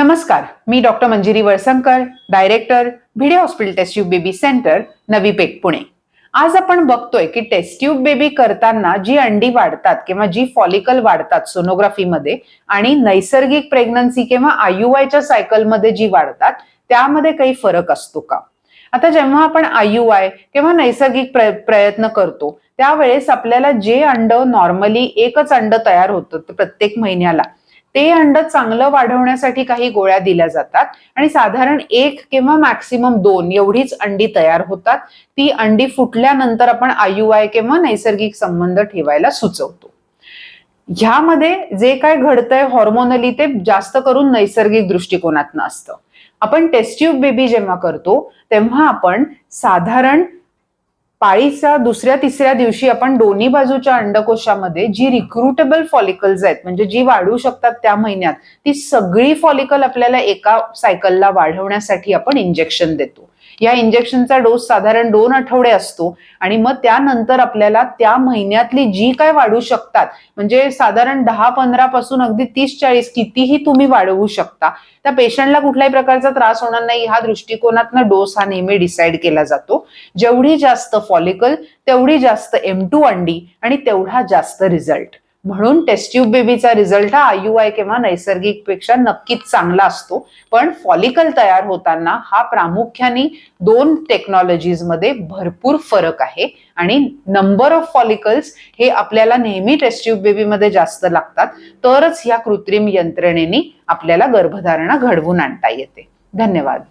नमस्कार मी doctor Manjiri Valsankar director Bhide hospital test tube baby centre Navi Peth Pune. आज आपण बघतोय की टेस्ट ट्यूब बेबी करताना जी अंडी वाढतात किंवा जी फॉलिकल वाढतात सोनोग्राफीमध्ये आणि नैसर्गिक प्रेग्नन्सी किंवा आयुआयच्या सायकलमध्ये जी वाढतात त्यामध्ये काही फरक असतो का? आता जेव्हा आपण आयुआय किंवा नैसर्गिक प्र, प्रयत्न करतो त्यावेळेस आपल्याला जे अंड नॉर्मली एकच अंड तयार होतं प्रत्येक महिन्याला ते अंड चांगलं वाढवण्यासाठी काही गोळ्या दिल्या जातात. आणि साधारण एक किंवा मॅक्सिमम दोन एवढीच अंडी तयार होतात. ती अंडी फुटल्यानंतर आपण आयुआय किंवा नैसर्गिक संबंध ठेवायला सुचवतो. ह्यामध्ये जे काय घडतंय हॉर्मोनली ते जास्त करून नैसर्गिक दृष्टिकोनातनं असतं. आपण टेस्ट्यूब बेबी जेव्हा करतो तेव्हा आपण साधारण पाळीचा दुसऱ्या तिसऱ्या दिवशी आपण दोन्ही बाजूच्या अंडकोशामध्ये जी रिक्रुटेबल फॉलिकल्स आहेत म्हणजे जी वाढू शकतात त्या महिन्यात ती सगळी फॉलिकल आपल्याला एका सायकलला वाढवण्यासाठी आपण इंजेक्शन देतो. या इंजेक्शनचा डोस साधारण दोन आठवडे असतो. आणि मग त्यानंतर आपल्याला त्या महिन्यातली जी काय वाढू शकतात म्हणजे साधारण दहा पंधरा पासून अगदी तीस चाळीस कितीही तुम्ही वाढवू शकता. त्या पेशंटला कुठल्याही प्रकारचा त्रास होणार नाही. ह्या दृष्टिकोनातनं डोस हा नेहमी डिसाईड केला जातो. जेवढी जास्त फॉलिकल तेवढी जास्त एम टू अंडी आणि तेवढा जास्त रिझल्ट म्हणून टेस्ट्यूब बेबीचा रिझल्ट हा आयुआय किंवा नैसर्गिकपेक्षा नक्कीच चांगला असतो. पण फॉलिकल तयार होताना हा प्रामुख्याने दोन टेक्नॉलॉजीजमध्ये भरपूर फरक आहे आणि नंबर ऑफ फॉलिकल्स हे आपल्याला नेहमी टेस्ट्यूब बेबीमध्ये जास्त लागतात. तरच ह्या कृत्रिम यंत्रणेने आपल्याला गर्भधारणा घडवून आणता येते. धन्यवाद.